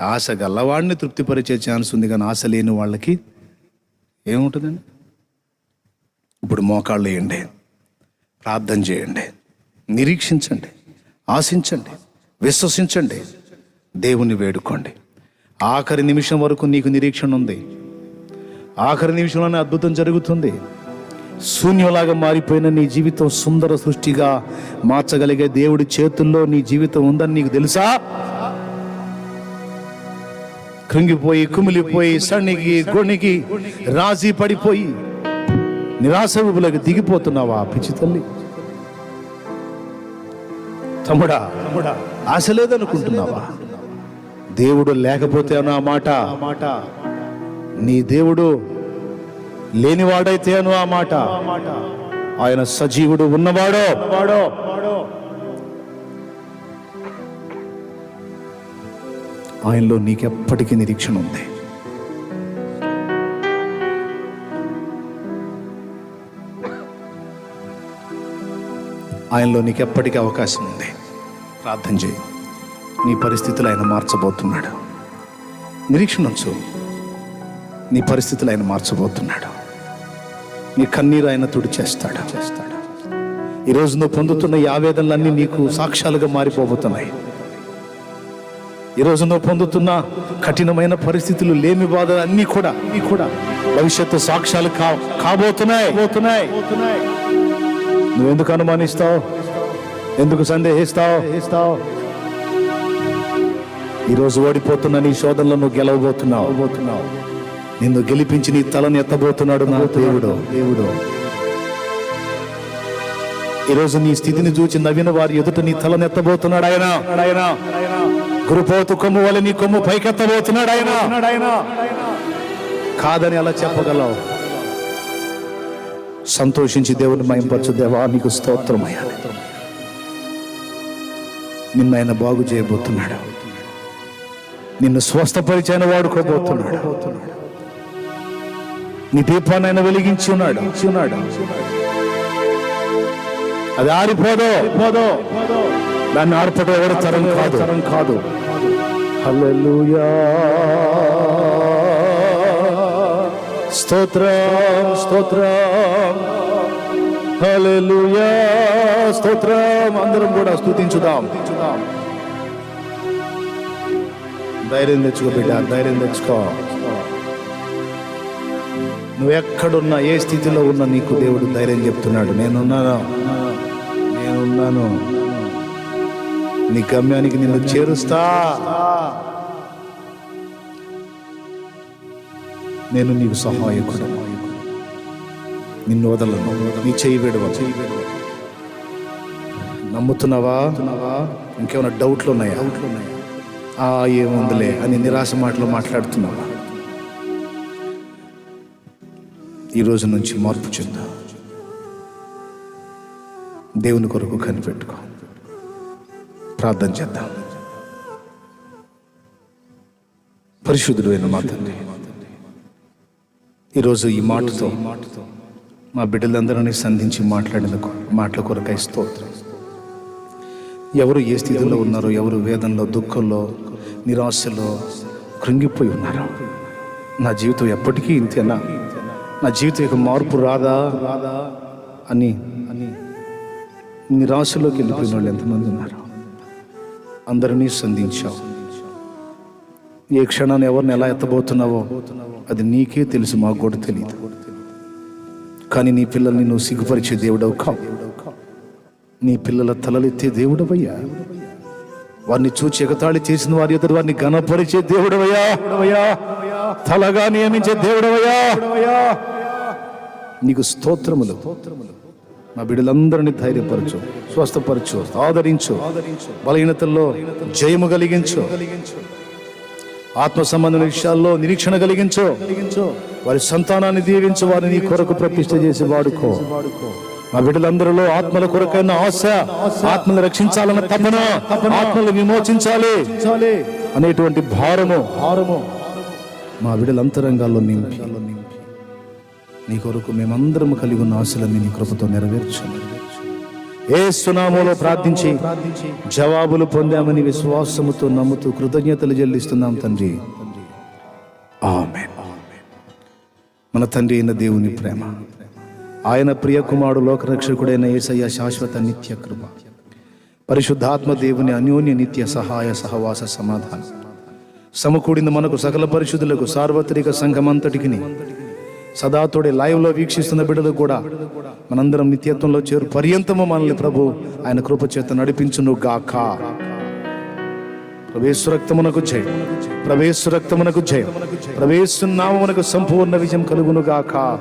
ఆశ గల్లవాడిని తృప్తిపరిచే chance ఉంది కానీ ఆశ లేని వాళ్ళకి ఏముంటుందండి? ఇప్పుడు మోకాళ్ళు వేయండి ప్రార్థన చేయండి నిరీక్షించండి ఆశించండి విశ్వసించండి దేవుని వేడుకోండి. ఆఖరి నిమిషం వరకు నీకు నిరీక్షణ ఉంది. ఆఖరి నిమిషంలోనే అద్భుతం జరుగుతుంది. శూన్యలాగా మారిపోయిన నీ జీవితం సుందర సృష్టిగా మార్చగలిగే దేవుడి చేతుల్లో నీ జీవితం ఉందని నీకు తెలుసా? కృంగిపోయి కుమిలిపోయి సణిగి గొణిగి రాజీ పడిపోయి నిరాశ రూపులకు దిగిపోతున్నావా పిచ్చి తల్లి? తమ్ముడా తమ్ముడా ఆశ లేదనుకుంటున్నావా? దేవుడు లేకపోతే అను ఆ మాట. మాట నీ దేవుడు లేనివాడైతే అను ఆ మాట. ఆయన సజీవుడు ఉన్నవాడో. వాడో ఆయనలో నీకెప్పటికీ నిరీక్షణ ఉంది. ఆయనలో నీకు ఎప్పటికీ అవకాశం ఉంది. ప్రార్థన చేయి. నీ పరిస్థితులు ఆయన మార్చబోతున్నాడు. నిరీక్షణ ఉంచు. నీ పరిస్థితులు ఆయన మార్చబోతున్నాడు. నీ కన్నీరు ఆయన తుడి చేస్తాడు. చేస్తాడు ఈరోజు నువ్వు పొందుతున్న ఈ ఆవేదనలన్నీ నీకు సాక్ష్యాలుగా మారిపోబోతున్నాయి. ఈరోజు నువ్వు పొందుతున్న కఠినమైన పరిస్థితులు లేమి బాధలు అన్నీ కూడా అన్నీ కూడా భవిష్యత్తు సాక్ష్యాలు కా కాబోతున్నాయి. పోతున్నాయి నువ్వెందుకు అనుమానిస్తావు? ఎందుకు సందేహిస్తావు? ఇస్తావు ఈరోజు ఓడిపోతున్న నీ శోధనలో నువ్వు గెలవబోతున్నావు. పోతున్నావు నిన్ను గెలిపించి నీ తలను ఎత్తబోతున్నాడు నా దేవుడు. దేవుడు. ఈరోజు నీ స్థితిని చూచి నవ్విన వారి ఎదుట నీ తలను ఎత్తబోతున్నాడు ఆయన. ఆయన. గురుపోతు కొమ్ము వల్ల నీ కొమ్ము పైకెత్తబోతున్నాడు ఆయన. కాదని అలా చెప్పగలవు. సంతోషించి దేవుని మయంపరచు దేవా నీకు స్తోత్రమయ్యా నిన్న ఆయన బాగు చేయబోతున్నాడు. నిన్ను స్వస్థపరిచైన వాడుకోబోతున్నాడు. నీ దీపాన్ని ఆయన వెలిగించి ఉన్నాడు. ఉన్నాడు అది ఆరిపోదో. పోదో దాన్ని ఆర్పడం ఎవరు తరం కాదు. తరం కాదు. హల్లెలూయా. స్తోత్రం స్తోత్రం. హల్లెలూయా. స్తోత్రం. అందరం కూడా స్తుతించుదాం. ధైర్యం తెచ్చుకో బిడ్డ ధైర్యం తెచ్చుకో. నువ్వు ఎక్కడున్నా ఏ స్థితిలో ఉన్నా నీకు దేవుడు ధైర్యం చెప్తున్నాడు. నేనున్నాను? నేనున్నాను. నీ గమ్యానికి నిన్ను చేరుస్తా. నేను నీకు సహాయకుడు. నిన్ను వదలను. నీ చేయి విడవ నమ్ముతున్నావా? ఇంకేమైనా డౌట్లు ఉన్నాయా? ఆ ఏముందిలే అని నిరాశ మాటలు మాట్లాడుతున్నావా? ఈరోజు నుంచి మార్పు చెందా? దేవుని కొరకు కనిపెట్టుకో. ప్రార్థన చేద్దాం. పరిశుద్ధుడు అయిన మా తండ్రి ఈరోజు ఈ మాటతో మా బిడ్డలందరినీ సంధించి మాట్లాడిన మాటల కొరకై స్తోత్రం. ఎవరు ఏ స్థితిలో ఉన్నారో ఎవరు వేదంలో దుఃఖంలో నిరాశలో కృంగిపోయి ఉన్నారో నా జీవితం ఎప్పటికీ ఇంతేనా? నా జీవితం యొక్క మార్పు రాదా రాదా అని అని నిరాశలోకి వెళ్ళిపోయిన వాళ్ళు ఎంతమంది ఉన్నారు అందరినీ సంధించావు. ఏ క్షణాన్ని ఎవరిని ఎలా ఎత్తబోతున్నావో అది నీకే తెలుసు మాకు కూడా తెలియదు కానీ నీ పిల్లల్ని నువ్వు సిగ్గుపరిచే దేవుడవు కావు. నీ పిల్లల తలలెత్తే దేవుడవయ్యా. వారిని చూచి ఎగతాళి చేసిన వారి ఎదురు వారిని గణపరిచే దేవుడవయ్యా. తలగా నియమించే దేవుడవయ్యా. నీకు స్తోత్రములు. మా బిడ్డలందరినీ ధైర్యపరచు. స్వస్థపరచు ఆదరించు బలహీనతల్లో జయము కలిగించు. ఆత్మ సంబంధం విషయాల్లో నిరీక్షణ కలిగించు. వారి సంతానాన్ని దీవించు వారిని నీ కొరకు ప్రతిష్ట చేసి వాడుకో. మా బిడ్డలందరిలో ఆత్మల కొరకైన ఆశ ఆత్మలు రక్షించాలన్న తపన ఆత్మలు విమోచించాలి. అనేటువంటి భారము భారము మా బిడ్డల అంతరంగాల్లో నింపి. నీ కొరకు మేమందరం కలిగి ఉన్న ఆశలన్నీ నీ కృపతో నెరవేర్చు ఏ సునామోలో ప్రార్థించి జవాబులు పొందామని విశ్వాసముతో నమ్ముతూ కృతజ్ఞతలు చెల్లిస్తున్నాం తండ్రి. ఆమె మన తండ్రి అయిన దేవుని ప్రేమ ఆయన ప్రియకుమారుడు లోకరక్షకుడైన ఏసయ్య శాశ్వత నిత్య కృప పరిశుద్ధాత్మ దేవుని అన్యోన్య నిత్య సహాయ సహవాస సమాధానం. సమకూడిన మనకు సకల పరిశుద్ధులకు సార్వత్రిక సంఘమంతటికి సదాతోడే లైవ్లో వీక్షిస్తున్న బిడ్డలు కూడా మనందరం నిత్యత్వంలో చేరు పర్యంతము మనల్ని ప్రభు ఆయన కృపచేత నడిపించును గాక. ప్రవేశు రక్తమునకు జయం. ప్రవేశు రక్తమునకు జయం. ప్రవేశు నామమునకు సంపూర్ణ విజయం కలుగును గాక.